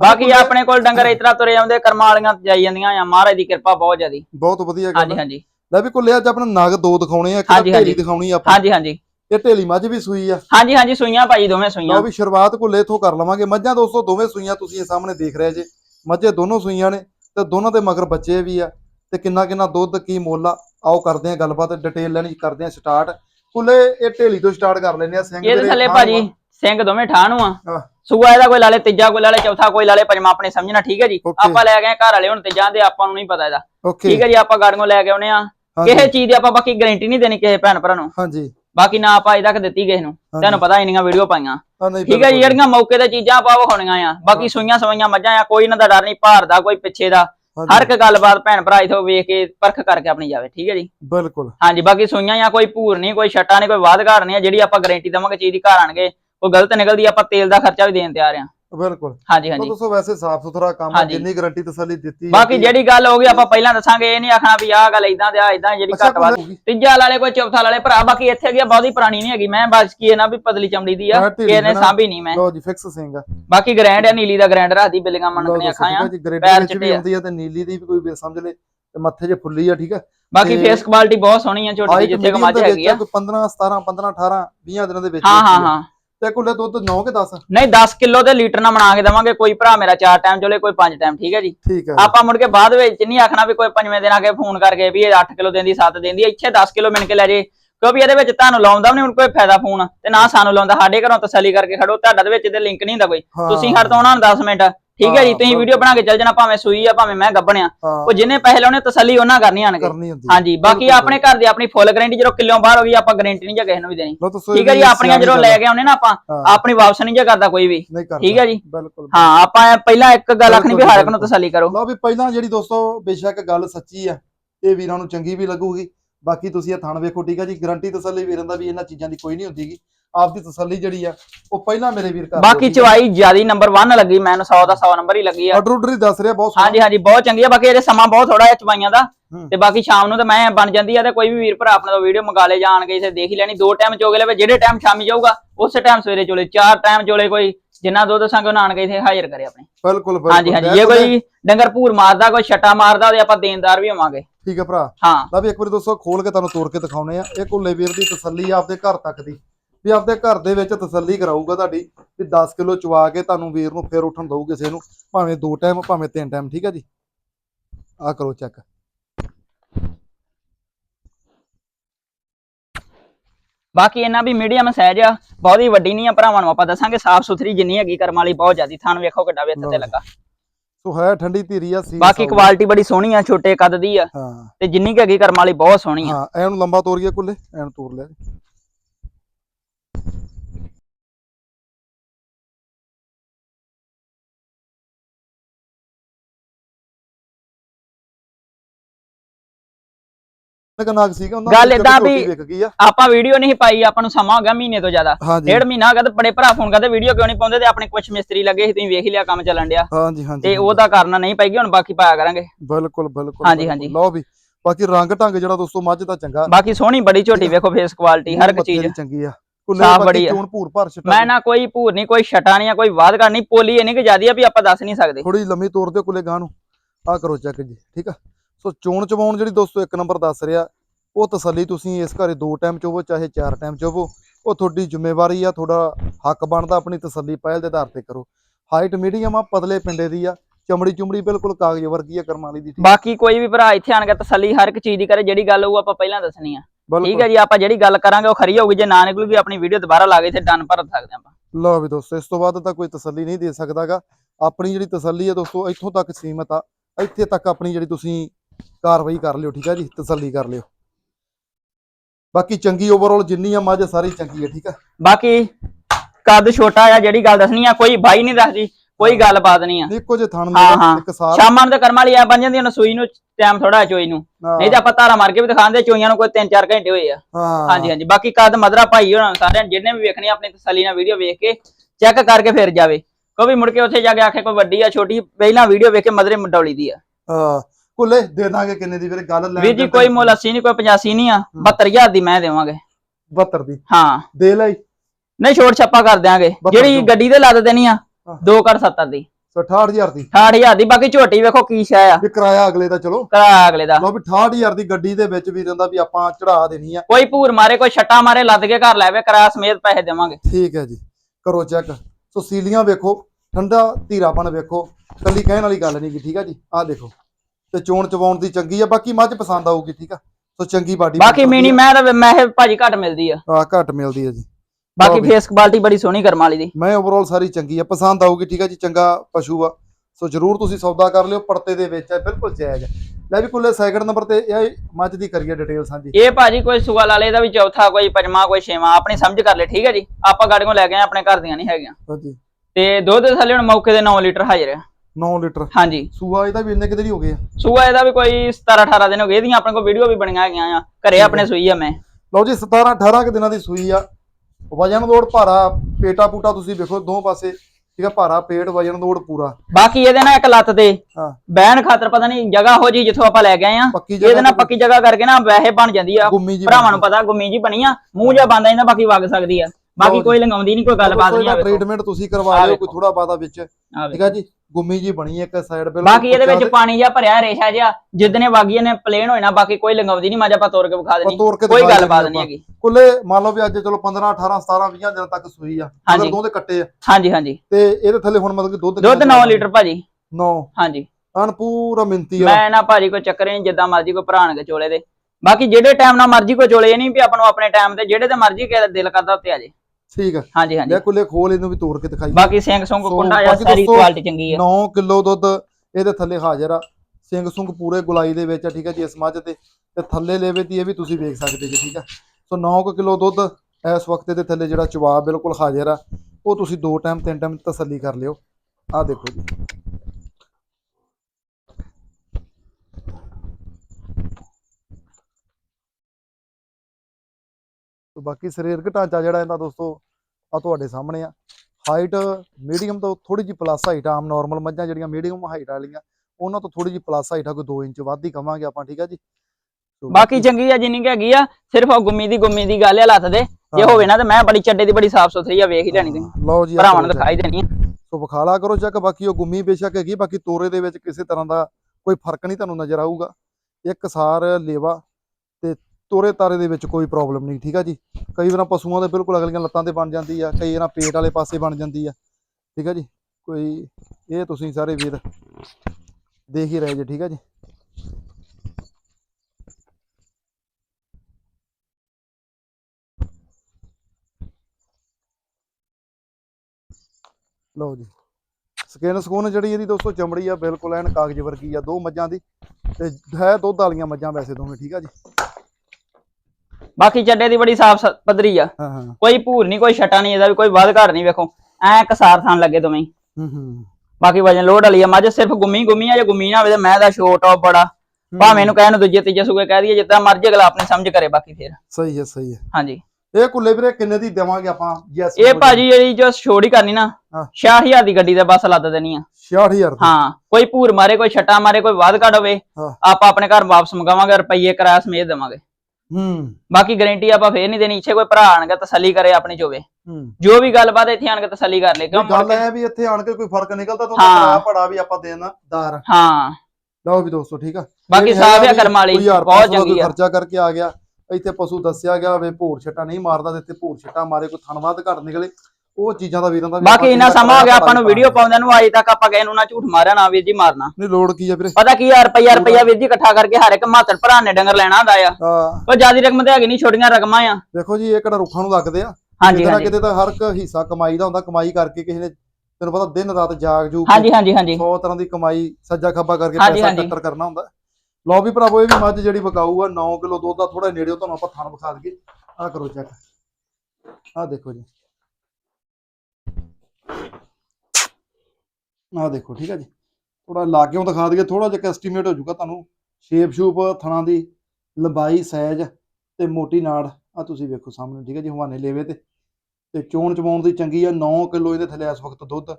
B: ਬਾਕੀ ਆਪਣੇ ਕੋਲ ਡੰਗਰ ਇਸ ਤਰ੍ਹਾਂ ਤੁਰੇ ਆਉਂਦੇ ਕਰਮਾਂ ਵਾਲੀਆਂ ਜਾਈ ਜਾਂਦੀਆਂ ਆ ਮਹਾਰਾਜ ਦੀ ਕਿਰਪਾ ਬਹੁਤ ਜ਼ਿਆਦੀ।
A: ਬਹੁਤ ਵਧੀਆ ਗੱਲ
B: ਹਾਂਜੀ ਹਾਂਜੀ।
A: ਲੈ ਵੀ ਕੋਲੇ ਅੱਜ ਆਪਣਾ ਨਗ ਦੋ ਦਿਖਾਉਣੇ ਆ
B: ਹਾਂਜੀ।
A: ਦਿਖਾਉਣੀ ਆ ਆਪਾਂ।
B: ਹਾਂਜੀ ਹਾਂਜੀ।
A: ਇਹ ਢੇਲੀ ਮੱਝ ਵੀ ਸੂਈ ਆ।
B: ਹਾਂਜੀ ਹਾਂਜੀ ਸੂਈਆਂ ਭਾਜੀ ਦੋਵੇਂ ਸੂਈਆਂ।
A: ਲਓ ਵੀ ਸ਼ੁਰੂਆਤ ਕੋਲੇ ਇਥੋਂ ਕਰ ਲਵਾਂਗੇ। ਮੱਝਾਂ ਦੋਸਤੋ ਦੋਵੇਂ ਸੂਈਆਂ ਤੁਸੀਂ ਇਹ ਸਾਹਮਣੇ ਦੇਖ ਰਹੇ ਜੇ। ਮੱਝੇ ਦੋਨੋਂ ਸੂਈਆਂ ਨੇ ਤੇ ਦੋਨਾਂ ਦੇ ਮਗਰ ਬੱਚੇ ਵੀ ਆ। ਤੇ ਕਿੰਨਾ ਕਿੰਨਾ ਦੁੱਧ ਕੀ ਮੁੱਲ ਆ ਆਓ ਕਰਦੇ ਆ ਗੱਲਬਾਤ ਡਿਟੇਲ ਲੈਣੀ ਕਰਦੇ ਆ ਸਟਾਰਟ ਕੋਲੇ ਇਹ ਢੇਲੀ ਤੋਂ ਸਟਾਰਟ ਕਰ ਲੈਂਦੇ ਆ ਸਿੰਘ
B: ਇਹਦੇ ਥੱਲੇ
A: ਥਾਂ
B: ਭਾਜੀ
A: ਨੂੰ
B: ਸਿੰਘ ਦੋਵੇਂ
A: ਹਾਂ।
B: ਆ। ਸੂਆ ਇਹਦਾ ਕੋਈ ਲਾਲੇ ਤੀਜਾ ਕੋਈ ਲਾਲੇ ਚੌਥਾ ਕੋਈ ਲਾਲੇ ਪੰਜਵਾਂ ਆਪਣੇ ਸਮਝਣਾ ਠੀਕ ਹੈ ਜੀ?
A: Okay.
B: ਆਪਾਂ ਲੈ ਗਏ ਘਰ ਵਾਲੇ ਹੁਣ ਤੀਜਾਂ ਦੇ ਆਪਾਂ ਨੂੰ ਨਹੀਂ ਪਤਾ ਇਹਦਾ।
A: ਓਕੇ।
B: ਠੀਕ ਹੈ ਜੀ ਆਪਾਂ ਗਾੜੀਆਂ ਲੈ ਕੇ ਆਉਨੇ ਆ ਕਿਸੇ ਚੀਜ਼ ਦੀ ਆਪਾਂ ਬਾਕੀ ਗਾਰੰਟੀ ਨਹੀਂ ਦੇਣੀ ਕਿਸੇ ਭੈਣ ਭਰਾ ਨੂੰ।
A: ਹਾਂਜੀ।
B: ਬਾਕੀ ਨਾ ਆਪਾਂ ਅਜੇ ਤੱਕ ਦਿੱਤੀ ਕਿਸੇ ਨੂੰ। ਤੁਹਾਨੂੰ ਪਤਾ ਇੰਨੀਆਂ ਵੀਡੀਓ ਪਾਈਆਂ।
A: ਹਾਂ ਨਹੀਂ
B: ਠੀਕ ਹੈ ਜੀ ਜਿਹੜੀਆਂ ਮੌਕੇ ਤੇ ਚੀਜ਼ਾਂ ਆਪਾਂ ਵਿਖਾਉਣੀਆਂ ਆ। ਬਾਕੀ ਸੂਈਆਂ ਸਵਾਈਆਂ ਮੱਝਾਂ ਆ ਕੋਈ ਇਹਨਾਂ ਦਾ ਡਰ ਨਹੀਂ ਭਾਰ ਦਾ ਕੋਈ ਪਿੱਛੇ ਦਾ। ਹਰ ਇੱਕ ਗੱਲਬਾਤ ਭੈਣ ਭਰਾ ਇਥੋਂ ਵੇਖ ਕੇ ਪਰਖ ਕਰਕੇ ਆਪਣੀ ਜਾਵੇ ਠੀਕ ਹੈ ਜੀ?
A: ਬਿਲਕੁਲ।
B: ਹਾਂਜੀ ਬਾਕੀ ਸੂਈਆਂ ਆ ਕੋਈ ਭੂਰ ਨਹੀਂ ਕੋਈ ਛੱਟਾ ਨਹੀਂ ਕੋਈ ਵਾਧ ਘਾਟ ਨਹੀਂ ਆ ਜਿਹੜੀ ਆਪਾਂ ਗਾਰੰਟੀ ਦਵਾਂਗੇ ਚੀਜ਼ ਦੀ ਘਰ ਆਣਗੇ ਉਹ ਗਲਤ ਨਿਕਲਦੀ ਆਪਾਂ ਤੇਲ ਦਾ ਖਰਚਾ ਵੀ ਦੇਣ ਤਿਆਰ ਆ।
A: ਬਿਲਕੁਲ।
B: ਹਾਂਜੀ ਹਾਂਜੀ।
A: ਦੱਸੋ ਵੈਸੇ ਸਾਫ਼ ਸੁਥਰਾ ਕੰਮ। ਜਿੰਨੀ ਗਾਰੰਟੀ ਤਸੱਲੀ ਦਿੱਤੀ
B: ਬਾਕੀ ਜਿਹੜੀ ਗੱਲ ਹੋਗੀ ਆਪਾਂ ਪਹਿਲਾਂ ਦੱਸਾਂਗੇ ਇਹ ਨਹੀਂ ਆਖਣਾ ਵੀ ਆਹ ਗੱਲ ਇਦਾਂ ਤੇ ਆ ਇਦਾਂ ਜਿਹੜੀ ਘੱਟ ਵੱਧ। ਤੀਜਾ ਵਾਲੇ ਕੋਈ ਚੌਥਾ ਵਾਲੇ ਭਰਾ ਬਾਕੀ ਇੱਥੇ ਗਿਆ ਬਹੁਤੀ ਪੁਰਾਣੀ ਨਹੀਂ ਹੈਗੀ ਮੈਂ ਬਸ ਕੀ ਇਹ ਨਾ ਵੀ ਪਤਲੀ ਚਮੜੀ ਦੀ ਆ ਇਹਨੇ ਸਾਂਭੀ ਨਹੀਂ ਮੈਂ।
A: ਲਓ ਜੀ ਫਿਕਸ ਸਿੰਘ
B: ਬਾਕੀ ਗ੍ਰੈਂਡ ਆ ਨੀਲੀ ਦਾ ਗ੍ਰੈਂਡ ਰਾਤੀ ਬਿੱਲੀਆਂ
A: ਦੱਸੋ,
B: ਅੱਖਾਂ ਆ। ਪੈਰ
A: ਵਿੱਚ ਵੀ। ਆਉਂਦੀ ਆ। ਤੇ ਨੀਲੀ ਦੀ ਵੀ ਕੋਈ ਵੀ ਸਮਝ ਲੈ ਤੇ ਮੱਥੇ 'ਚ ਫੁੱਲੀ ਆ ਠੀਕ ਆ?
B: ਬਾਕੀ ਫੇਸ ਕੁਆਲਿਟੀ ਬਹੁਤ ਸੋਹਣੀ ਆ
A: ਹਾਈਟ
B: ਜਿੱਥੇ ਕਮਾਜ ਹੈਗੀ ਆ।
A: ਕੋਈ 15 17 15 18 20 ਦਿਨਾਂ ਦੇ ਵਿੱਚ
B: ਹਾਂ ਹਾਂ
A: ਹੀ।
B: ਹਾਂ।
A: ਤੇ ਕੁੱਲੇ ਦੁੱਧ 9 ਕੇ 10
B: ਨਹੀਂ 10 ਕਿਲੋ ਤੇ ਲੀਟਰ ਨਾਲ ਬਣਾ ਕੇ ਦਵਾਂਗੇ ਕੋਈ ਭਰਾ ਮੇਰਾ 4 ਟਾਈਮ ਚੋਲੇ ਕੋਈ 5 ਟਾਈਮ ਠੀਕ ਹੈ ਜੀ?
A: ਠੀਕ
B: ਆਪਾਂ ਮੁੜ ਕੇ ਬਾਅਦ ਵਿੱਚ ਨਹੀਂ ਆਖਣਾ ਵੀ ਕੋਈ ਪੰਜਵੇਂ ਦਿਨ ਆ ਕੇ ਫੋਨ ਕਰਕੇ ਵੀ ਇਹ 8 ਕਿਲੋ ਦਿੰਦੀ 7 ਦਿੰਦੀ ਇੱਥੇ 10 ਕਿਲੋ ਮਿਣ ਕੇ ਲੈ ਜੇ। ਕਿਉਂਕਿ ਇਹਦੇ ਵਿੱਚ ਤੁਹਾਨੂੰ ਲਾਉਂਦਾ ਵੀ ਨਹੀਂ ਹੁਣ ਕੋਈ ਫਾਇਦਾ ਫੋਨ ਤੇ ਨਾ ਸਾਨੂੰ ਲਾਉਂਦਾ। ਸਾਡੇ ਘਰੋਂ ਤਸੱਲੀ ਕਰਕੇ ਖੜੋ ਤੁਹਾਡਾ ਦੇ ਵਿੱਚ ਇਹਦੇ ਲਿੰਕ ਨਹੀਂ ਹੁੰਦਾ ਕੋਈ। ਤੁਸੀਂ ਹਟ ਤੋਂ ਉਹਨਾਂ ਨੂੰ 10 ਮਿੰਟ। ਠੀਕ ਹੈ ਜੀ
A: ਹਾਂ,
B: ਤੁਸੀਂ ਵੀਡੀਓ ਬਣਾ ਕੇ ਚੱਲ ਜਾਣਾ ਭਾਵੇਂ ਸੂਈ ਆ ਭਾਵੇਂ ਮੈਂ ਗੱਬਣਿਆ।
A: ਹਾਂ,
B: ਉਹ ਜਿੰਨੇ ਪੈਸੇ ਲਾਉਣੇ ਤਸੱਲੀ ਉਹਨਾਂ ਕਰਨੀ
A: ਕਰਨੀ ਹੁੰਦੀ
B: ਹਾਂਜੀ ਬਾਕੀ। ਆਪਣੇ ਘਰ ਦੀ ਆਪਣੀ ਫੁੱਲ ਗਾਰੰਟੀ ਜਦੋਂ ਕਿੱਲੋਂ ਬਾਹਰ ਹੋ ਗਈ ਆਪਾਂ ਗਾਰੰਟੀ ਨਹੀਂ ਜਾਂ ਕਿਸੇ ਨੂੰ ਵੀ ਦੇਣੀ। ਠੀਕ ਹੈ ਜੀ ਆਪਣੀਆਂ ਜਦੋਂ ਲੈ ਕੇ ਆਉਣੇ ਨਾ ਆਪਾਂ
A: ਹਾਂ,
B: ਆਪਣੀ ਵਾਪਸ ਨਹੀਂ ਜਾਂ ਕਰਦਾ ਕੋਈ ਵੀ। ਠੀਕ ਹੈ ਜੀ?
A: ਬਿਲਕੁਲ
B: ਹਾਂ ਆਪਾਂ ਪਹਿਲਾਂ ਇੱਕ ਗੱਲ ਆਖਣੀ ਵੀ ਹਰ ਇੱਕ ਨੂੰ। ਤਸੱਲੀ ਕਰੋ।
A: ਲਓ ਵੀ ਪਹਿਲਾਂ ਜਿਹੜੀ ਦੋਸਤੋ ਬੇਸ਼ੱਕ ਗੱਲ ਸੱਚੀ ਆ ਇਹ ਵੀਰਾਂ ਨੂੰ ਚੰਗੀ ਵੀ ਲੱਗੂਗੀ। ਬਾਕੀ ਤੁਸੀਂ ਇਹ ਥਣ ਵੇਖੋ ਠੀਕ ਆ ਜੀ? ਗਰੰਟੀ ਤਸੱਲੀ ਵੀਰਾਂ ਦਾ ਵੀ ਇਹਨਾਂ ਚੀਜ਼ਾਂ ਦੀ ਕੋਈ ਨਹੀਂ ਹੁੰਦੀਗੀ ਆਪਦੀ ਤਸੱਲੀ ਜਿਹੜੀ ਆ ਉਹ ਪਹਿਲਾਂ ਮੇਰੇ ਵੀਰ ਕਰ
B: ਬਾਕੀ ਚਵਾਈ ਜਿਆਦੀ ਨੰਬਰ 1 ਲੱਗੀ ਮੈਨੂੰ 100 ਦਾ 100 ਨੰਬਰ ਹੀ ਲੱਗੀ ਆ।
A: ਆਰਡਰ ਉਡਰ ਹੀ ਦੱਸ ਰਿਹਾ ਬਹੁਤ
B: ਹਾਂਜੀ ਹਾਂਜੀ ਬਹੁਤ ਚੰਗੀ ਆ ਬਾਕੀ ਇਹਦੇ ਸਮਾਂ ਬਹੁਤ ਥੋੜਾ ਹੈ ਚਵਾਈਆਂ ਦਾ।
A: ਹੂੰ।
B: ਤੇ ਬਾਕੀ ਸ਼ਾਮ ਨੂੰ ਤੇ ਮੈਂ ਬਣ ਜਾਂਦੀ ਆ ਤੇ ਕੋਈ ਵੀ ਵੀਰ ਭਰਾ ਆਪਣੇ ਤੋਂ ਵੀਡੀਓ ਮੰਗਾ ਲੈ ਜਾਣਗੇ ਇਸੇ ਦੇਖ ਹੀ ਲੈਣੀ। ਦੋ ਟਾਈਮ ਚੋਗੇ ਲਵੇ ਜਿਹੜੇ ਟਾਈਮ ਸ਼ਾਮੀ ਜਾਊਗਾ ਉਸੇ ਟਾਈਮ ਸਵੇਰੇ ਚੋਲੇ ਚਾਰ ਟਾਈਮ ਚੋਲੇ ਕੋਈ ਜਿੰਨਾ ਦੁੱਧ ਸੰਗ ਉਹਨਾਂ ਆਣ ਕੇ ਇਥੇ ਹਾਜ਼ਰ ਕਰੇ ਆਪਣੇ।
A: ਬਿਲਕੁਲ ਬਿਲਕੁਲ।
B: ਹਾਂਜੀ ਹਾਂਜੀ
A: ਤਾਂ-
B: ਕੋਈ ਡੰਗਰ ਭੂਰ ਮਾਰਦਾ ਕੋਈ ਛੱਟਾ ਮਾਰਦਾ ਤੇ ਆਪਾਂ ਦੇਣਦਾਰ ਵੀ ਹੋਵਾਂਗੇ।
A: ਠੀਕ ਆ ਭਰਾ।
B: ਹਾਂ।
A: ਤਾਂ ਵੀ ਇੱਕ ਵਾਰੀ ਦੋਸਤੋ ਖੋਲ ਕੇ ਤੁਹਾਨੂੰ ਤੋੜ ਕੇ ਦਿਖਾਉਣੇ ਆ। ਇਹ ਕੁੱਲੇ ਵੀਰ ਦੀ ਤਸੱਲੀ ਆਪਦੇ ਘਰ ਤੱਕ ਦੀ। ਵੀ ਆਪਦੇ ਘਰ ਦੇ ਵਿੱਚ ਤਸੱਲੀ ਕਰਾਊਗਾ ਤੁਹਾਡੀ ਵੀ 10 ਕਿਲੋ ਚਵਾ ਕੇ ਤੁਹਾਨੂੰ ਵੀਰ ਨੂੰ ਫੇਰ ਉੱਠਣ ਦਊ ਕਿਸੇ ਨੂੰ ਭਾਵੇਂ ਦੋ ਟਾਈਮ ਭਾਵੇਂ ਤਿੰਨ ਟਾਈਮ ਠੀਕ ਆ ਜੀ? ਆ ਕਰੋ ਚੈੱਕ
B: ਬਾਕੀ ਇਹਨਾਂ ਵੀ ਮੀਡੀਅਮ ਸਾਈਜ਼ ਆ ਬਹੁਤੀ ਵੱਡੀ ਨਹੀਂ ਆ ਭਰਾਵਾਂ ਨੂੰ ਆਪਾਂ ਦੱਸਾਂਗੇ ਸਾਫ਼ ਸੁਥਰੀ ਜਿੰਨੀ ਹੈਗੀ ਕਰਮ ਵਾਲੀ ਬਹੁਤ ਜ਼ਿਆਦੀ ਥਣ ਵੇਖੋ ਕਿੱਡਾ
A: ਲਓ
B: ਤੇ। ਲੱਗਾ।
A: ਸੋ ਹੈ ਠੰਡੀ ਧੀਰੀ ਆ ਸੀ
B: ਬਾਕੀ ਕੁਆਲਿਟੀ ਬੜੀ ਸੋਹਣੀ ਆ ਛੋਟੇ ਕੱਦ ਦੀ ਆ
A: ਹਾਂ।
B: ਤੇ ਜਿੰਨੀ ਕੁ ਹੈਗੀ ਕਰਮ ਵਾਲੀ ਬਹੁਤ ਸੋਹਣੀ ਆ।
A: ਹਾਂ ਐਨੂੰ ਲੰਬਾ ਤੋਰ ਗਿਆ ਕੁੱਲੇ ਐਨੂੰ ਤੋਰ ਲਿਆ ਇੱਕ ਨਾਗ ਸੀਗਾ ਉਹਨਾਂ
B: ਗੱਲ
A: ਦੀ ਇੱਕ
B: ਏਦਾਂ
A: ਝੋਟੀ
B: ਵੀ-
A: ਵਿਕ ਗਈ ਆ।
B: ਆਪਾਂ ਵੀਡੀਓ ਨਹੀਂ ਪਾਈ ਆਪਾਂ ਨੂੰ ਸਮਾਂ ਹੋ ਗਿਆ ਮਹੀਨੇ ਤੋਂ ਜ਼ਿਆਦਾ।
A: ਹਾਂਜੀ।
B: ਡੇਢ ਮਹੀਨਾ ਹੋ ਗਿਆ ਤੇ ਬੜੇ ਭਰਾ ਫੋਨ ਕਰਦੇ ਵੀਡੀਓ ਕਿਉਂ ਨਹੀਂ ਪਾਉਂਦੇ ਤੇ ਆਪਣੇ ਕੁਝ ਮਿਸਤਰੀ ਲੱਗੇ ਸੀ ਤੁਸੀਂ ਵੇਖ ਹੀ ਲਿਆ ਕੰਮ ਚੱਲਣ ਡਿਆ।
A: ਹਾਂਜੀ ਹਾਂਜੀ
B: ਤੇ ਉਹਦਾ ਕਾਰਨ ਨਹੀਂ ਪੈਗੀ ਹੁਣ ਬਾਕੀ ਪਾਇਆ ਕਰਾਂਗੇ।
A: ਬਿਲਕੁਲ ਬਿਲਕੁਲ
B: ਹਾਂਜੀ,
A: ਬਿਲਕੁਲ।
B: ਹਾਂਜੀ।
A: ਲਓ ਵੀ ਬਾਕੀ ਰੰਗ ਢੰਗ ਜਿਹੜਾ ਦੋਸਤੋ ਮੱਝ ਦਾ ਚੰਗਾ।
B: ਬਾਕੀ ਸੋਹਣੀ ਬੜੀ ਝੋਟੀ ਵੇਖੋ ਫੇਸ ਕੁਆਲਿਟੀ ਹਰ ਇੱਕ
A: ਮੱਥੇ
B: ਚੀਜ਼।
A: ਦੀ ਚੰਗੀ ਆ। ਕੁੱਲੇ
B: ਸਾਫ਼
A: ਬਾਕੀ
B: ਬੜੀ ਆ।
A: ਚੋਣ ਭੂਰ ਭਰ ਛਟਾ
B: ਮੈਂ ਨਾ ਕੋਈ ਭੂਰ ਨਹੀਂ ਕੋਈ ਛਟਾ ਨਹੀਂ ਆ ਕੋਈ ਵਾਦ ਨਹੀਂ ਪੋਲੀ ਇਹ ਨਹੀਂ ਕਿ ਜਿਆਦੀ ਆ ਵੀ ਆਪਾਂ ਦੱਸ ਨਹੀਂ ਸਕਦੇ।
A: ਥੋੜੀ ਲੰਮੀ ਤੋਰ ਦਿਓ ਕੁੱਲੇ ਗਾਂ ਨੂੰ। ਆ ਕਰੋ ਚੈੱਕ ਜੀ ਠੀਕ ਆ? ਸੋ ਚੋਣ ਚਵਾਉਣ ਜਿਹੜੀ ਦੋਸਤੋ ਇੱਕ ਨੰਬਰ ਦੱਸ ਰਿਹਾ ਉਹ ਤਸੱਲੀ ਤੁਸੀਂ ਇਸ ਘਰੇ ਦੋ ਟਾਈਮ ਚੋਵੋ ਚਾਹੇ ਚਾਰ ਟਾਈਮ ਚੋਵੋ। ਉਹ ਤੁਹਾਡੀ ਜ਼ਿੰਮੇਵਾਰੀ ਆ ਤੁਹਾਡਾ ਹੱਕ ਬਣਦਾ ਆਪਣੀ ਤਸੱਲੀ ਪਹਿਲ ਦੇ ਆਧਾਰ ਤੇ ਕਰੋ। ਹਾਈਟ ਮੀਡੀਅਮ ਆ ਪਤਲੇ ਪਿੰਡੇ ਦੀ ਆ ਚਮੜੀ ਚੁਮੜੀ ਬਿਲਕੁਲ ਕਾਗਜ਼ ਵਰਗੀ ਆ ਕਰਮਾਂ ਵਾਲੀ ਦੀ
B: ਬਾਕੀ ਕੋਈ ਵੀ ਭਰਾ ਇੱਥੇ ਆਣ ਕੇ ਤਸੱਲੀ ਹਰ ਇੱਕ ਚੀਜ਼ ਦੀ ਕਰੇ ਜਿਹੜੀ ਗੱਲ ਹੋਊ ਆਪਾਂ ਪਹਿਲਾਂ ਦੱਸਣੀ ਆ। ਠੀਕ ਹੈ ਜੀ ਆਪਾਂ ਜਿਹੜੀ ਗੱਲ ਕਰਾਂਗੇ ਉਹ ਖਰੀ ਹੋਊਗੀ ਜੇ ਨਾ ਨਿਕਲੂਗੀ ਆਪਣੀ ਵੀਡੀਓ ਦੁਬਾਰਾ ਲਾ ਕੇ ਇੱਥੇ ਡਨ ਭਰ ਸਕਦੇ ਆਪਾਂ।
A: ਲਓ ਵੀ ਦੋਸਤੋ ਇਸ ਤੋਂ ਬਾਅਦ ਤਾਂ ਕੋਈ ਤਸੱਲੀ ਨਹੀਂ ਦੇ ਸਕਦਾਗਾ। ਆਪਣੀ ਜਿਹੜੀ ਤਸੱਲੀ ਹੈ ਦੋਸਤੋ ਇੱਥੋਂ ਤੱਕ ਸੀਮਤ ਆ। ਇੱਥੇ ਤੱਕ ਆਪਣੀ ਜਿਹੜੀ ਤੁਸੀਂ ਕਾਰਵਾਈ ਕਰ ਲਿਓ ਠੀਕ ਹੈ ਜੀ? ਤਸੱਲੀ ਕਰ ਲਿਓ। ਬਾਕੀ ਚੰਗੀ ਓਵਰਆਲ ਜਿੰਨੀ ਆ ਮੱਝ ਸਾਰੀ ਚੰਗੀ ਹੈ ਠੀਕ ਆ?
B: ਬਾਕੀ ਕੱਦ ਛੋਟਾ ਆ ਜਿਹੜੀ ਗੱਲ ਦੱਸਣੀ ਆ ਕੋਈ ਬਾਈ ਨਹੀਂ ਦੱਸਦੀ ਕੋਈ ਗੱਲਬਾਤ ਨਹੀਂ ਆ।
A: ਇੱਕੋ ਜੇ ਥਣ ਦੇ
B: ਹਾਂ।
A: ਇੱਕ ਸਾਰ।
B: ਸ਼ਾਮਾਂ ਨੂੰ ਤੇ ਕਰਮ ਵਾਲੀ ਆ ਬਣ ਜਾਂਦੀ ਉਹਨਾਂ ਸੂਈ ਨੂੰ ਟਾਈਮ ਥੋੜਾ ਚੋਈ ਨੂੰ। ਨਹੀਂ ਤਾਂ ਆਪਾਂ ਧਾਰਾ ਮਾਰ ਕੇ ਵੀ ਦਿਖਾਉਂਦੇ ਚੋਈਆਂ ਨੂੰ ਕੋਈ 3-4 ਘੰਟੇ ਹੋਏ ਆ।
A: ਹਾਂ।
B: ਹਾਂਜੀ ਹਾਂਜੀ। ਬਾਕੀ ਕੱਦ ਮਦਰਾ ਭਾਈ ਹੋਣਾ ਸਾਰਿਆਂ ਜਿਹਨੇ ਵੀ ਵੇਖਣੀ ਆ ਆਪਣੀ ਤਸੱਲੀ ਨਾਲ ਵੀਡੀਓ ਵੇਖ ਕੇ ਚੈੱਕ ਕਰਕੇ ਫਿਰ ਜਾਵੇ। ਕੋਈ ਵੀ ਮੁੜ ਕੇ ਉੱਥੇ ਜਾ ਕੇ ਆਖੇ ਕੋਈ ਵੱਡੀ ਆ ਛੋਟੀ ਪਹਿਲਾਂ ਵੀਡੀਓ ਵੇਖ ਕੇ ਮਦਰੇ ਮਡੌਲੀ ਦੀ ਆ।
A: ਹਾਂ। ਕੁੱਲੇ ਦੇ ਦਾਂਗੇ ਕਿੰਨੇ ਦੀ ਵੀਰੇ ਗੱਲ ਲੈ
B: ਵੀਰ ਜੀ ਕੋਈ ਮੁੱਲ 80 ਨਹੀਂ ਕੋਈ 85 ਨਹੀਂ ਆ 72000 ਦੀ ਮੈਂ ਦੇਵਾਂਗੇ।
A: 72 ਦੀ?
B: ਹਾਂ।
A: ਦੇ ਲਈ
B: ਨਹੀਂ ਛੋਟ ਛੱਪਾ ਕਰ
A: ਬਹੱਤਰ
B: ਜਿਹੜੀ। ਗੱਡੀ ਤੇ ਲੱਦ ਦੇਣੀ ਆ
A: ਹਾਂ।
B: 2 ਕਰ 70 ਦੀ।
A: 68000 ਦੀ।
B: 68000 ਦੀ ਬਾਕੀ ਝੋਟੀ ਵੇਖੋ ਕੀ ਸ਼ੈ ਆ।
A: ਵੀ ਕਿਰਾਇਆ ਅਗਲੇ ਦਾ ਚਲੋ।
B: ਕਰਾ ਅਗਲੇ ਦਾ।
A: ਲਓ ਵੀ 68000 ਦੀ ਗੱਡੀ ਦੇ ਵਿੱਚ ਵੀ ਰਹਿੰਦਾ ਵੀ ਆਪਾਂ ਚੜਾ ਦੇਣੀ ਆ।
B: ਕੋਈ ਭੂਰ ਮਾਰੇ ਕੋਈ ਛੱਟਾ ਮਾਰੇ ਲੱਦ ਕੇ ਘਰ ਲੈਵੇ ਕਿਰਾਇਆ ਸਮੇਤ ਪੈਸੇ ਦੇਵਾਂਗੇ।
A: ਠੀਕ ਹੈ ਜੀ। ਕਰੋ ਚੈੱਕ। ਸੋ ਸੀਲੀਆਂ ਵੇਖੋ ਠੰਡਾ ਧੀਰਾਪਣ ਵੇਖੋ। ਕੱਲੀ ਕਹਿਣ ਵਾਲੀ ਗੱਲ ਨਹੀਂ ਗੀ ਠੀਕ ਆ ਜੀ? ਆਹ ਦੇਖੋ। ਤੇ ਚੋਣ ਚਵਾਉਣ ਦੀ ਚੰਗੀ ਆ ਬਾਕੀ ਮੱਝ ਪਸੰਦ ਆਊਗੀ ਠੀਕ ਆ? ਸੋ ਚੰਗੀ ਬਾਡੀ
B: ਬਾਕੀ ਮੀਨੀ ਮੈਂ ਤਾਂ ਮੈਂ ਇਹ ਭਾਜੀ ਘੱਟ ਮਿਲਦੀ ਆ।
A: ਆ ਘੱਟ ਮਿਲਦੀ ਆ ਜੀ।
B: ਬਾਕੀ। ਫੇਸ ਕੁਆਲਿਟੀ ਬੜੀ ਸੋਹਣੀ ਕਰਮ ਵਾਲੀ ਦੀ।
A: ਮੈਂ ਓਵਰਆਲ ਸਾਰੀ ਚੰਗੀ ਆ ਪਸੰਦ ਆਊਗੀ ਠੀਕ ਆ ਜੀ ਚੰਗਾ ਪਸ਼ੂ ਆ। ਸੋ ਜਰੂਰ ਤੁਸੀਂ ਸੌਦਾ ਕਰ ਲਿਓ ਪੜਤੇ ਦੇ ਵਿੱਚ ਆ ਬਿਲਕੁਲ ਜਾਇਜ਼। ਲੈ ਵੀ ਕੁੱਲੇ ਸੈਕਿੰਡ ਨੰਬਰ ਤੇ ਇਹ ਮੱਝ ਦੀ ਕਰੀਏ ਡਿਟੇਲ ਸਾਂਝੀ
B: ਇਹ ਭਾਜੀ ਕੋਈ ਸੁਗਾ ਲਾਲੇ ਦਾ ਵੀ ਚੌਥਾ ਕੋਈ ਪੰਜਵਾਂ ਕੋਈ ਛੇਵਾਂ ਆਪਣੀ ਸਮਝ ਕਰ ਲੈ ਠੀਕ ਹੈ ਜੀ। ਆਪਾਂ ਗਾੜੀਆਂ ਲੈ ਗਏ ਆ ਆਪਣੇ ਘਰ ਦੀਆਂ ਨਹੀਂ ਹੈਗੀਆਂ।
A: ਹਾਂਜੀ।
B: ਤੇ ਦੁੱਧ ਦੇ ਥੱਲੇ ਹੁਣ ਮੌਕੇ ਦੇ 9 ਲੀਟਰ ਹਾਜ਼ਰ ਆ।
A: 9 ਲੀਟਰ।
B: ਹਾਂਜੀ।
A: ਸੂਆ ਇਹਦਾ ਵੀ ਇੰਨੇ ਕਿਤੇ ਹੋ ਗਏ ਆ।
B: ਸੂਆ ਇਹਦਾ ਵੀ ਕੋਈ 17 18 ਦਿਨ ਹੋ ਗਏ। ਇਹਦੀਆਂ ਆਪਣੇ ਕੋਲ ਵੀਡੀਓ ਵੀ ਬਣੀਆਂ ਹੈਗੀਆਂ ਆ। ਘਰੇ ਆਪਣੇ ਸੂਈ ਆ ਮੈਂ।
A: ਲਓ ਜੀ 17 18 ਕੁ ਦਿਨਾਂ ਦੀ ਸੂਈ ਆ। ਵਜਨ ਲੋੜ ਭਾਰਾ ਪੇਟਾ ਪੂਟਾ ਤੁਸੀਂ ਵੇਖੋ ਦੋ ਪਾਸੇ। ਠੀਕ ਆ ਭਾਰਾ ਪੇਟ ਵਜਨ ਲੋੜ ਪੂਰਾ।
B: ਬਾਕੀ ਇਹਦੇ ਨਾਲ ਇੱਕ ਲੱਤ ਤੇ
A: ਹਾਂ।
B: ਬਹਿਣ ਖਾਤਰ ਪਤਾ ਨਹੀਂ ਜਗ੍ਹਾ ਹੋ ਜੀ ਜਿੱਥੋਂ ਆਪਾਂ ਲੈ ਗਏ ਆ। ਇਹਦੇ ਨਾਲ ਪੱਕੀ ਜਗ੍ਹਾ ਕਰਕੇ ਨਾ ਵੈਸੇ ਬਣ ਜਾਂਦੀ ਆ।
A: ਜੀ
B: ਭਰਾਵਾਂ ਨੂੰ ਪਤਾ ਗੁੰਮੀ ਜੀ ਬਣੀ ਆ। ਮੂੰਹ ਜਿਹਾ ਬੰਦ ਜਾਂਦਾ ਬਾਕੀ ਵਗ ਸਕਦੀ ਆ। ਬਾਕੀ ਕੋਈ ਲੰਗਾਉਂਦੀ ਨਹੀਂ ਕੋਈ ਗੱਲਬਾਤ ਨਹੀਂ ਆ।
A: ਟ੍ਰੀਟਮੈਂਟ ਤੁਸੀਂ ਕਰਵਾ ਲਿਓ। ਕੋਈ ਥੋੜਾ ਬਾਤਾ ਵਿੱਚ। ਠੀਕ। ਆ ਜੀ? ਗੁੰਮੀ ਜੀ ਬਣੀ ਇੱਕ ਸਾਈਡ ਬਿਲਕੁਲ
B: ਬਾਕੀ ਇਹਦੇ ਵਿੱਚ ਪਾਣੀ ਜਿਹਾ ਭਰਿਆ ਰੇਸ਼ਾ ਜਿਹਾ ਜਿੱਦਨੇ ਵਾਗੀਆਂ ਨੇ ਪਲੇਨ ਹੋਣਾ ਬਾਕੀ ਕੋਈ ਲੰਗਾਉਂਦੀ ਨਹੀਂ ਮਾਜਾ ਆਪਾਂ ਤੋੜ ਕੇ ਵਿਖਾ ਦੇਣੀ।
A: ਕੇ
B: ਕੋਈ ਗੱਲਬਾਤ ਨਹੀਂ। ਹੈਗੀ।
A: ਕੁੱਲੇ ਮੰਨ ਲਓ ਵੀ ਅੱਜ ਚਲੋ 15 18 17 20 ਦਿਨ ਤੱਕ ਸੂਈ ਆ। ਅਗਰ ਦੋਦੇ ਕੱਟੇ ਆ।
B: ਹਾਂਜੀ ਹਾਂਜੀ।
A: ਤੇ ਇਹਦੇ ਥੱਲੇ ਹੁਣ ਮਤਲਬ ਕਿ ਦੁੱਧ
B: ਦੁੱਧ 9 ਲੀਟਰ ਭਾਜੀ।
A: 9
B: ਹਾਂਜੀ।
A: ਅਨ ਪੂਰਾ ਮਿੰਤੀ ਆ।
B: ਮੈਂ ਨਾ ਭਾਜੀ ਕੋਈ ਚੱਕਰ ਨਹੀਂ ਜਿੱਦਾਂ ਮਰਜ਼ੀ ਕੋਈ ਭਰਾਣਗੇ ਚੋਲੇ ਦੇ। ਬਾਕੀ ਜਿਹੜੇ ਟਾਈਮ ਨਾਲ ਮਰਜ਼ੀ ਕੋਈ ਚੋਲੇ ਨਹੀਂ ਵੀ ਆਪਾਂ ਨੂੰ ਆਪਣੇ ਟਾਈਮ ਤੇ ਜਿਹੜੇ ਤੇ ਮਰਜ਼ੀ ਦਾ ਦਿਲ ਕਰਦਾ ਉੱਤੇ ਆ ਜੇ।
A: ਠੀਕ ਆ।
B: ਹਾਂਜੀ ਹਾਂਜੀ।
A: ਲੈ ਕੁੱਲੇ ਖੋਲ ਇਹਨੂੰ ਵੀ ਤੋੜ ਕੇ ਦਿਖਾਈ।
B: ਬਾਕੀ ਸਿੰਘ ਸੁੰਗ ਕੁੰਡਾ
A: ਬਾਕੀ
B: ਸਾਰੀ ਕੁਆਲਿਟੀ ਚੰਗੀ ਆ।
A: 9 ਕਿਲੋ ਦੁੱਧ ਇਹਦੇ ਥੱਲੇ ਹਾਜ਼ਰ ਆ। ਸਿੰਘ ਸੁੰਗ ਪੂਰੇ ਗੁਲਾਈ ਦੇ ਵਿੱਚ ਆ ਠੀਕ ਹੈ ਜੀ ਇਸ ਮੱਝ ਤੇ ਤੇ ਥੱਲੇ ਲੇਵੇ ਦੀ ਇਹ ਵੀ ਤੁਸੀਂ ਵੇਖ ਸਕਦੇ ਜੀ ਠੀਕ ਆ। ਸੋ 9 ਕਿਲੋ ਦੁੱਧ ਇਸ ਵਕਤ ਦੇ ਥੱਲੇ ਜਿਹੜਾ ਚਵਾ ਬਿਲਕੁਲ ਹਾਜ਼ਰ ਆ। ਉਹ ਤੁਸੀਂ ਦੋ ਟਾਈਮ ਤਿੰਨ ਟਾਈਮ ਤਸੱਲੀ ਕਰ ਲਿਓ। ਆਹ ਦੇਖੋ ਜੀ। ਬਾਕੀ ਸਰੀਰਕ ਢਾਂਚਾ ਜਿਹੜਾ ਇਹਦਾ ਦੋਸਤੋ ਆ ਤੁਹਾਡੇ ਸਾਹਮਣੇ ਆ। ਹਾਈਟ ਮੀਡੀਅਮ ਤੋਂ ਥੋੜੀ ਜਿਹੀ ਪਲੱਸ ਹਾਈਟ ਆਮ ਨਾਰਮਲ ਮੱਝਾਂ ਜਿਹੜੀਆਂ ਮੀਡੀਅਮ ਹਾਈਟ ਵਾਲੀਆਂ ਉਹਨਾਂ ਤੋਂ ਥੋੜੀ ਜਿਹੀ ਪਲੱਸ ਹਾਈਟ ਆ ਕੋਈ 2 ਇੰਚ ਵੱਧ ਹੀ ਕਵਾਂਗੇ ਆਪਾਂ ਠੀਕ ਆ ਜੀ?
B: ਬਾਕੀ ਚੰਗੀ ਆ ਜਿੰਨੀ ਕੁ ਹੈਗੀ ਆ ਸਿਰਫ ਉਹ ਗੁੰਮੀ ਦੀ ਗੁੰਮੀ ਦੀ ਗੱਲ ਆ ਲੱਤ ਦੇ। ਜੇ। ਹੋਵੇ ਨਾ ਤੇ ਮੈਂ ਬੜੀ ਚੱਡੇ ਦੀ ਬੜੀ ਸਾਫ਼ ਸੁਥਰੀ ਆ ਵੇਖ ਹੀ ਲੈਣੀ ਤੁਸੀਂ।
A: ਲਓ ਜੀ
B: ਭਰਾਵਾਂ ਨੂੰ ਦਿਖਾਈ ਦੇਣੀ ਆ।
A: ਸੋ ਵਿਖਾਲਾ ਕਰੋ ਚੱਕ ਬਾਕੀ ਉਹ ਗੁੰਮੀ ਬੇਸ਼ੱਕ ਹੈਗੀ ਬਾਕੀ ਤੋਰੇ ਦੇ ਵਿੱਚ ਕਿਸੇ ਤਰ੍ਹਾਂ ਦਾ ਕੋਈ ਫ਼ਰਕ ਨਹੀਂ ਤੁਹਾਨੂੰ ਨਜ਼ਰ ਆਊਗਾ। ਇੱਕ ਸਾਰ ਲੇਵਾ ਤੋਰੇ ਤਾਰੇ ਦੇ ਵਿੱਚ ਕੋਈ ਪ੍ਰੋਬਲਮ ਨਹੀਂ, ਠੀਕ ਆ ਜੀ? ਕਈ ਵਾਰ ਪਸ਼ੂਆਂ ਦੇ ਬਿਲਕੁਲ ਅਗਲੀਆਂ ਲੱਤਾਂ ਤੇ ਬਣ ਜਾਂਦੀ ਆ, ਕਈ ਵਾਰ ਪੇਟ ਵਾਲੇ ਪਾਸੇ ਬਣ ਜਾਂਦੀ ਆ, ਠੀਕ ਆ ਜੀ? ਕੋਈ, ਇਹ ਤੁਸੀਂ ਸਾਰੇ ਵੀਰ ਦੇਖ ਹੀ ਰਹੇ ਜੀ, ਠੀਕ ਆ ਜੀ? ਲਓ ਜੀ ਸਕਿਨ ਸਕੂਨ ਜਿਹੜੀ ਇਹਦੀ ਦੋਸਤੋ ਚਮੜੀ ਆ, ਬਿਲਕੁਲ ਐਨ ਕਾਗਜ਼ ਵਰਗੀ ਆ, ਦੋ ਮੱਝਾਂ ਦੀ ਤੇ ਹੈ ਦੁੱਧ ਵਾਲੀਆਂ ਮੱਝਾਂ ਵੈਸੇ ਦੋਵੇਂ, ਠੀਕ ਆ ਜੀ?
B: ਬਾਕੀ ਚੱਡੇ ਦੀ ਬੜੀ ਸਾਫ਼ ਪੱਧਰੀ ਆ।
A: ਹਾਂ ਹਾਂ।
B: ਕੋਈ ਭੂਰ ਨਹੀਂ ਕੋਈ ਛਟਾ ਨਹੀਂ ਇਹਦਾ ਵੀ ਕੋਈ ਵੱਧ ਘਰ ਨਹੀਂ ਵੇਖੋ। ਐ ਕਸਾਰ ਥਾਂ ਲੱਗੇ ਦੋਵੇਂ ਹੀ।
A: ਹੂੰ ਹੂੰ।
B: ਬਾਕੀ ਵਜਨ ਲੋਡ ਵਾਲੀ ਆ ਮੱਝ ਸਿਰਫ ਗੁੰਮੀ ਗੁੰਮੀ ਆ ਜੇ ਗੁੰਮੀ ਨਾ ਹੋਵੇ ਤੇ ਮੈਂ ਦਾ ਸ਼ੋਟ ਆ ਬੜਾ। ਭਾਵੇਂ ਇਹਨੂੰ ਕਹਿਣ ਦੂਜੇ ਤੀਜੇ ਸੂਏ ਕਹਿ ਦਈਏ ਜਿੱਦਾਂ ਮਰਜ਼ੀ ਅਗਲਾ ਆਪਣੀ ਸਮਝ ਕਰੇ ਬਾਕੀ ਫੇਰ।
A: ਸਹੀ ਹੈ ਸਹੀ ਹੈ
B: ਹਾਂਜੀ।
A: ਇਹ ਕੁੱਲੇ ਵੀਰੇ ਕਿੰਨੇ ਦੀ ਦੇਵਾਂਗੇ ਆਪਾਂ? ਯੈਸ
B: ਇਹ ਭਾਜੀ ਜਿਹੜੀ ਜੋ ਛੋੜ ਹੀ ਕਰਨੀ ਨਾ
A: ਹਾਂ।
B: 66000 ਦੀ ਗੱਡੀ ਦਾ ਬੱਸ ਲੱਦ ਦੇਣੀ ਆ।
A: 66000 ਦੀ?
B: ਹਾਂ ਕੋਈ ਭੂਰ ਮਾਰੇ ਕੋਈ ਛੱਟਾ ਮਾਰੇ ਕੋਈ ਵਾਧ ਘੜ ਹੋਵੇ। ਆਪਾਂ ਆਪਣੇ ਘਰ ਵਾਪਸ ਮੰਗਾਵਾਂਗੇ ਰੁਪਈਏ ਕਿਰਾਇਆ ਸਮੇਤ ਦੇਵਾਂਗੇ।
A: ਹੂੰ।
B: ਬਾਕੀ ਗਾਰੰਟੀ ਆਪਾਂ ਫੇਰ ਨਹੀਂ ਦੇਣੀ ਇੱਥੇ ਕੋਈ ਭਰਾ ਆਣਗੇ ਤਸੱਲੀ ਕਰੇ ਆਪਣੀ ਚੋਵੇ
A: ਹੂੰ।
B: ਜੋ ਵੀ ਗੱਲਬਾਤ ਇੱਥੇ ਆਣ ਕੇ ਤਸੱਲੀ ਕਰ ਲੇ ਕਿਉਂ
A: ਗੱਲ ਇਹ ਵੀ ਇੱਥੇ ਆਣ ਕੇ ਕੋਈ ਫ਼ਰਕ ਨਿਕਲਦਾ ਤਾਂ
B: ਹਾਂ।
A: ਕਿਰਾਇਆ ਭੜਾ ਵੀ ਆਪਾਂ ਦੇਣਾ ਦਾਰ।
B: ਹਾਂ।
A: ਲਓ ਵੀ ਦੋਸਤੋ ਠੀਕ ਆ?
B: ਬਾਕੀ ਸਾਫ਼ ਆ
A: ਵੀ
B: ਕਰਮ ਵਾਲੀ ਬਹੁਤ ਚੰਗੀ ਆ।
A: ਖਰਚਾ ਕਰਕੇ ਆ ਗਿਆ। ਇੱਥੇ ਪਸ਼ੂ ਦੱਸਿਆ ਗਿਆ ਹੋਵੇ ਭੋਰ ਛਟਾ ਨਹੀਂ ਮਾਰਦਾ ਤੇ ਇੱਥੇ ਭੋਰ ਛਟਾ ਮਾਰੇ ਕੋਈ ਥਣਵਾਦ ਘੱਟ ਨਿਕਲੇ। ਉਹ ਚੀਜ਼ਾਂ ਦਾ ਵੀਰਾਂ ਦਾ ਵੀ
B: ਬਾਕੀ ਇੰਨਾ ਸਮਾਂ ਹੋ ਗਿਆ ਆਪਾਂ ਨੂੰ ਵੀਡੀਓ ਪਾਉਂਦਿਆਂ ਨੂੰ ਅਜੇ ਤੱਕ ਆਪਾਂ ਕਿਸੇ ਨੂੰ ਨਾ ਝੂਠ ਮਾਰਿਆ ਨਾ ਵੀਰ ਜੀ ਮਾਰਨਾ।
A: ਨਹੀਂ ਲੋੜ ਕੀ ਆ ਵੀਰੇ?
B: ਪਤਾ ਕੀ ਆ ਰੁਪਈਆ ਰੁਪਈਆ ਵੀਰ ਜੀ ਇਕੱਠਾ ਕਰਕੇ ਹਰ ਇੱਕ ਮਾਤਰ ਭਰਾ ਨੇ ਡੰਗਰ ਲੈਣਾ ਹੁੰਦਾ ਆ।
A: ਹਾਂ।
B: ਉਹ ਜਿਆਦੀ ਰਕਮ ਤੇ ਹੈਗੀ ਨਹੀਂ ਛੋਟੀਆਂ ਰਕਮਾਂ ਆ।
A: ਦੇਖੋ ਜੀ ਇਹ ਕਿਹੜਾ ਰੁੱਖਾਂ ਨੂੰ ਲੱਗਦੇ ਆ।
B: ਹਾਂਜੀ ਹਾਂਜੀ।
A: ਕਿਤੇ ਤਾਂ ਹਰ ਇੱਕ ਹਿੱਸਾ ਕਮਾਈ ਦਾ ਹੁੰਦਾ ਕਮਾਈ ਕਰਕੇ ਕਿਸੇ ਨੇ ਤੈਨੂੰ ਪਤਾ ਦਿਨ ਰਾਤ ਜਾਗ ਜੂ
B: ਹਾਂਜੀ ਹਾਂਜੀ ਹਾਂਜੀ।
A: 100 ਤਰ੍ਹਾਂ ਦੀ ਕਮਾਈ ਸੱਜਾ ਖੱਬਾ ਕਰਕੇ ਪੈਸਾ। ਇਕੱਤਰ ਕਰਨਾ ਹੁੰਦਾ। ਲਓ ਵੀ ਭਰਾਵੋ ਇਹ ਵੀ ਮੱਝ ਜਿਹੜੀ ਵਿਕਾਊ ਆ 9 ਕਿਲੋ ਦੁੱਧ ਦਾ ਥੋੜਾ ਨੇੜੇ ਤੁਹਾਨੂੰ ਆਪਾਂ ਥਣ ਵਿਖਾ ਦਈਏ। ਆਹ ਕਰੋ ਚੈੱਕ ਆਹ ਦੇਖੋ ਜੀ। ਆਹ ਦੇਖੋ, ਠੀਕ ਹੈ ਜੀ। ਥੋੜਾ ਲਾਗਿਓਂ ਦਿਖਾ ਦਈਏ ਥੋੜਾ ਜਿਹਾ ਐਸਟੀਮੇਟ ਹੋ ਜਾਊਗਾ ਤੁਹਾਨੂੰ। ਸ਼ੇਪ ਸ਼ੂਪ ਥਣਾ ਦੀ ਲੰਬਾਈ ਸਾਈਜ਼ ਤੇ ਮੋਟੀ ਨਾੜ ਆ ਤੁਸੀਂ ਵੇਖੋ ਸਾਹਮਣੇ, ਠੀਕ ਹੈ ਜੀ, ਹਵਾਨੇ ਲੇਵੇ ਤੇ। ਤੇ ਚੋਣ ਚਵਾਉਣ ਦੀ ਚੰਗੀ ਆ 9 ਕਿਲੋ ਇਹਦੇ ਥੱਲੇ ਇਸ ਵਕਤ ਦੁੱਧ।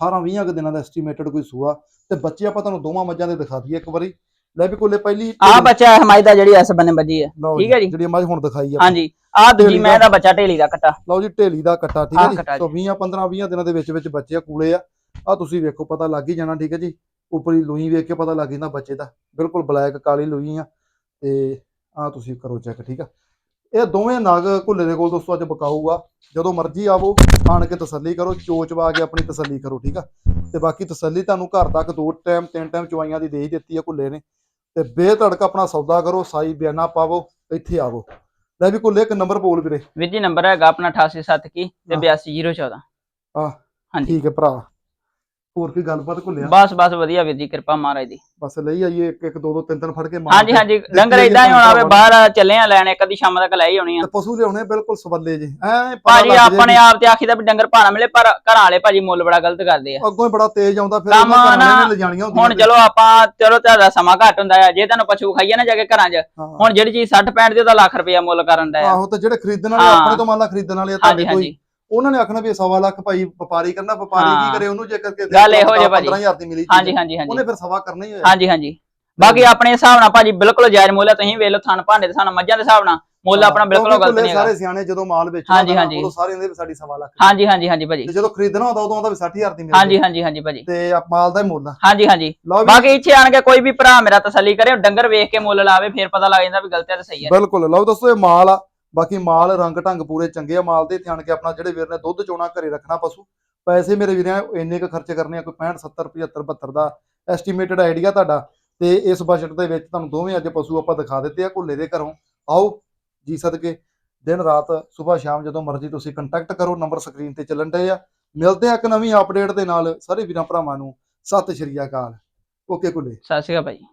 A: 18 20 ਕੁ ਦਿਨਾਂ ਦਾ ਐਸਟੀਮੇਟਡ ਕੋਈ ਸੂਆ। ਤੇ ਬੱਚੇ ਆਪਾਂ ਤੁਹਾਨੂੰ ਦੋਵਾਂ ਮੱਝਾਂ ਦੇ ਦਿਖਾ ਦਈਏ ਇੱਕ ਵਾਰੀ। ਲੈ ਵੀ ਕੋਲੇ ਪਹਿਲੀ
B: ਆ ਬੱਚਾ ਹਮਾਈ ਦਾ ਜਿਹੜੀ ਇਸ ਬੰਨੇ ਵੱਜੀ ਹੈ।
A: ਲਓ
B: ਠੀਕ ਹੈ ਜੀ।
A: ਜਿਹੜੀ ਮੱਝ ਹੁਣ ਦਿਖਾਈ ਆ।
B: ਹਾਂਜੀ ਆ ਦੂਜੀ ਮੈਂ
A: ਦਾ-
B: ਬੱਚਾ ਢੇਲੀ ਦਾ ਕੱਟਾ।
A: ਲਓ ਜੀ ਢੇਲੀ ਦਾ ਕੱਟਾ ਠੀਕ ਹੈ ਜੀ? ਸੋ 20 15 20 ਦਿਨਾਂ ਦੇ ਵਿੱਚ ਵਿੱਚ ਬੱਚੇ ਆ ਕੂਲੇ ਆ। ਆ ਤੁਸੀਂ ਵੇਖੋ ਪਤਾ ਲੱਗ ਹੀ ਜਾਣਾ ਠੀਕ ਹੈ ਜੀ? ਉਪਰੀ ਲੂਈ ਵੇਖ ਕੇ ਪਤਾ ਲੱਗ ਜਾਂਦਾ ਬੱਚੇ ਦਾ। ਬਿਲਕੁਲ ਬਲੈਕ ਕਾਲੀ ਲੂਈ ਆ। ਤੇ ਆ ਤੁਸੀਂ ਕਰੋ ਚੈੱਕ ਠੀਕ ਆ? ਇਹ ਦੋਵੇਂ ਨਗ ਘੁੱਲੇ ਦੇ ਕੋਲ ਦੋਸਤੋ ਅੱਜ ਬਕਾਊ ਆ। ਜਦੋਂ ਮਰਜ਼ੀ ਆਵੋ ਆਣ ਕੇ ਤਸੱਲੀ ਕਰੋ ਚੋਚ ਵਾ ਕੇ ਆਪਣੀ ਤਸੱਲੀ ਕਰੋ ਠੀਕ ਆ? ਤੇ ਬਾਕੀ ਤਸੱਲੀ ਤੁਹਾਨੂੰ ਘਰ ਤੱਕ ਦੋ ਟਾਈਮ ਤਿੰਨ ਟਾਈਮ ਚਵਾਈਆਂ ਦੀ ਦੇ ਹੀ ਦਿੱਤੀ ਆ ਘੁੱਲੇ ਨੇ। ਤੇ ਬੇਧੜਕ ਆਪਣਾ ਸੌਦਾ ਕਰੋ ਸਾਈ ਬਿਆਨਾ ਪਾਵੋ ਇੱਥੇ ਆਵੋ। ਲੈ ਵੀ ਘੁੱਲੇ ਇੱਕ ਨੰਬਰ ਬੋਲ ਵੀਰੇ।
B: ਵੀਰ ਜੀ ਨੰਬਰ ਹੈਗਾ ਆਪਣਾ 88721 ਤੇ
A: ਹਾਂ।
B: 82014
A: ਆ
B: ਹਾਂਜੀ।
A: ਠੀਕ ਹੈ ਭਰਾ। ਹੋਰ ਕੀ ਗੱਲਬਾਤ ਘੁੱਲਿਆ
B: ਬਸ ਬਸ ਵਧੀਆ ਵੀਰ ਜੀ ਕਿਰਪਾ ਮਹਾਰਾਜ ਦੀ।
A: ਬਸ ਲਈ ਆਈਏ ਇੱਕ ਇੱਕ ਦੋ ਦੋ ਤਿੰਨ ਤਿੰਨ ਫੜ ਕੇ ਮਾਰ
B: ਹਾਂਜੀ। ਹਾਂਜੀ ਡੰਗਰ ਇਦਾਂ ਹੀ ਹੋਣਾ ਵੇ ਬਾਹਰ ਚੱਲੇ ਆ ਲੈਣ ਇੱਕ ਅੱਧੀ ਸ਼ਾਮ ਤੱਕ ਲੈ ਹੀ ਆਉਣੀ ਆ।
A: ਤੇ ਪਸ਼ੂ ਲਿਆਉਣੇ ਬਿਲਕੁਲ ਸਵੱਲੇ ਜੀ। ਐ
B: ਭਾਜੀ ਆਪਣੇ ਆਪ ਤੇ ਆਖੀਦਾ ਵੀ ਡੰਗਰ ਭਾਣਾ ਮਿਲੇ ਪਰ ਘਰਾਂ ਵਾਲੇ ਭਾਜੀ ਮੁੱਲ ਬੜਾ ਗਲਤ ਕਰਦੇ ਆ।
A: ਅੱਗੋਂ ਹੀ ਬੜਾ ਤੇਜ਼ ਆਉਂਦਾ ਫਿਰ ਉਹਨਾਂ ਘਰਾਂ
B: ਨੇ
A: ਲਿਜਾਣੀਆਂ ਹੁੰਦੀਆਂ
B: ਹੁਣ ਚਲੋ ਆਪਾਂ ਚਲੋ ਤੁਹਾਡਾ ਸਮਾਂ ਘੱਟ ਹੁੰਦਾ ਆ। ਜੇ ਤੁਹਾਨੂੰ ਪਸ਼ੂ ਖਾਈਏ ਨਾ ਜਾ ਕੇ ਘਰਾਂ 'ਚ। ਹੁਣ ਜਿਹੜੀ ਚੀਜ਼ 60 65 ਦੀ ਉਹਦਾ ਲੱਖ ਰੁਪਇਆ ਮੁੱਲ ਕਰਨ ਦਾ ਆ।
A: ਆਹੋ ਤੇ ਜਿਹੜੇ ਖਰੀਦਣ ਵਾਲੇ। ਆਪਣੇ ਤੋਂ ਮੰਨ ਲਾ ਖਰੀਦਣ ਵਾਲੇ ਆ ਤੁਹਾਡੇ ਕੋਈ ਉਹਨਾਂ ਨੇ ਆਖਣਾ ਵੀ ਸਵਾ ਲੱਖ ਭਾਈ ਵਪਾਰੀ ਕਰਨਾ ਵਪਾਰੀ
B: ਹਾਂ।
A: ਕੀ ਕਰੇ ਉਹਨੂੰ ਜੇ ਕਰਕੇ
B: ਗੱਲ ਇਹੋ ਜਿਹੀ ਭਾਜੀ।
A: 15000 ਦੀ ਮਿਲੀ
B: ਹਾਂਜੀ ਹਾਂਜੀ ਹਾਂਜੀ।
A: ਉਹਨੇ ਫਿਰ ਸਵਾ ਕਰਨਾ ਹੀ ਹੋਇਆ।
B: ਹਾਂਜੀ ਹਾਂਜੀ। ਬਾਕੀ ਆਪਣੇ ਹਿਸਾਬ ਨਾਲ ਭਾਜੀ ਬਿਲਕੁਲ ਜਾਇਜ਼ ਮੁੱਲ ਆ ਤੁਸੀਂ ਵੇਖ ਲਓ ਥਣ ਭਾਂਡੇ ਦੇ ਸਾਨੂੰ ਮੱਝਾਂ ਦੇ ਹਿਸਾਬ ਨਾਲ ਮੁੱਲ ਆਪਣਾ ਬਿਲਕੁਲ ਗਲਤ ਨਹੀਂ ਹੈਗਾ।
A: ਸਾਰੇ ਸਿਆਣੇ ਜਦੋਂ ਮਾਲ ਵੇਚਣਾ। ਉਦੋਂ ਸਾਰੇ ਇਹਦੇ ਸਾਡੀ ਸਵਾ ਲੱਖ
B: ਹਾਂਜੀ ਹਾਂਜੀ ਹਾਂਜੀ ਭਾਜੀ।
A: ਤੇ ਜਦੋਂ ਖਰੀਦਣਾ ਹੁੰਦਾ ਉਦੋਂ ਆਉਂਦਾ ਵੀ 60000 ਦੀ ਮਿਲਦੀ।
B: ਹਾਂਜੀ ਹਾਂਜੀ ਹਾਂਜੀ ਭਾਜੀ।
A: ਤੇ ਮਾਲ ਦਾ ਹੀ ਮੁੱਲ
B: ਹਾਂਜੀ ਹਾਂਜੀ। ਬਾਕੀ ਇੱਥੇ ਆਣ ਕੇ ਕੋਈ ਵੀ ਭਰਾ ਮੇਰਾ ਤਸੱਲੀ ਕਰੇ ਡੰਗਰ ਵੇਖ ਕੇ ਮੁੱਲ ਲਾਵੇ ਫਿਰ ਪਤਾ ਲੱਗ ਜਾਂਦਾ ਵੀ ਗਲਤ ਹੈ ਤੇ ਸਹੀ ਹੈ।
A: ਬਿਲਕੁਲ। ਲਓ ਦੋਸਤੋ ਇਹ ਮਾਲ ਆ। ਬਾਕੀ ਮਾਲ ਰੰਗ ਢੰਗ ਪੂਰੇ ਚੰਗੇ ਆ, ਮਾਲ ਦੇ ਧਿਆਨ ਕੇ ਆਪਣਾ ਜਿਹੜੇ ਵੀਰ ਨੇ ਦੁੱਧ ਚੋਣਾ ਘਰੇ ਰੱਖਣਾ ਪਸ਼ੂ, ਪੈਸੇ ਮੇਰੇ ਵੀਰਾਂ, ਇੰਨੇ ਕੁ ਖਰਚ ਕਰਨੇ ਆ, ਕੋਈ 65 70 75 72 ਦਾ ਐਸਟੀਮੇਟਡ ਆਈਡੀਆ ਤੁਹਾਡਾ। ਤੇ ਇਸ ਬਜਟ ਦੇ ਵਿੱਚ ਤੁਹਾਨੂੰ ਦੋਵੇਂ ਅੱਜ ਪਸ਼ੂ ਆਪਾਂ ਦਿਖਾ ਦਿੱਤੇ ਆ, ਘੁੱਲੇ ਦੇ ਘਰੋਂ। ਆਓ ਜੀ ਸਦਕੇ, ਦਿਨ ਰਾਤ ਸਵੇਰ ਸ਼ਾਮ ਜਦੋਂ ਮਰਜ਼ੀ ਤੁਸੀਂ ਕੰਟੈਕਟ ਕਰੋ ਨੰਬਰ ਸਕਰੀਨ ਤੇ ਚੱਲਣ ਡਏ ਆ। ਮਿਲਦੇ ਆ ਇੱਕ ਨਵੀਂ ਅਪਡੇਟ ਦੇ ਨਾਲ, ਸਾਰੇ ਵੀਰਾਂ ਭਰਾਵਾਂ ਨੂੰ। ਸਤਿ ਸ਼੍ਰੀ ਅਕਾਲ। ਓਕੇ ਘੁੱਲੇ।
B: ਸਤਿ ਸ਼੍ਰੀ ਅਕਾਲ ਭਾਜੀ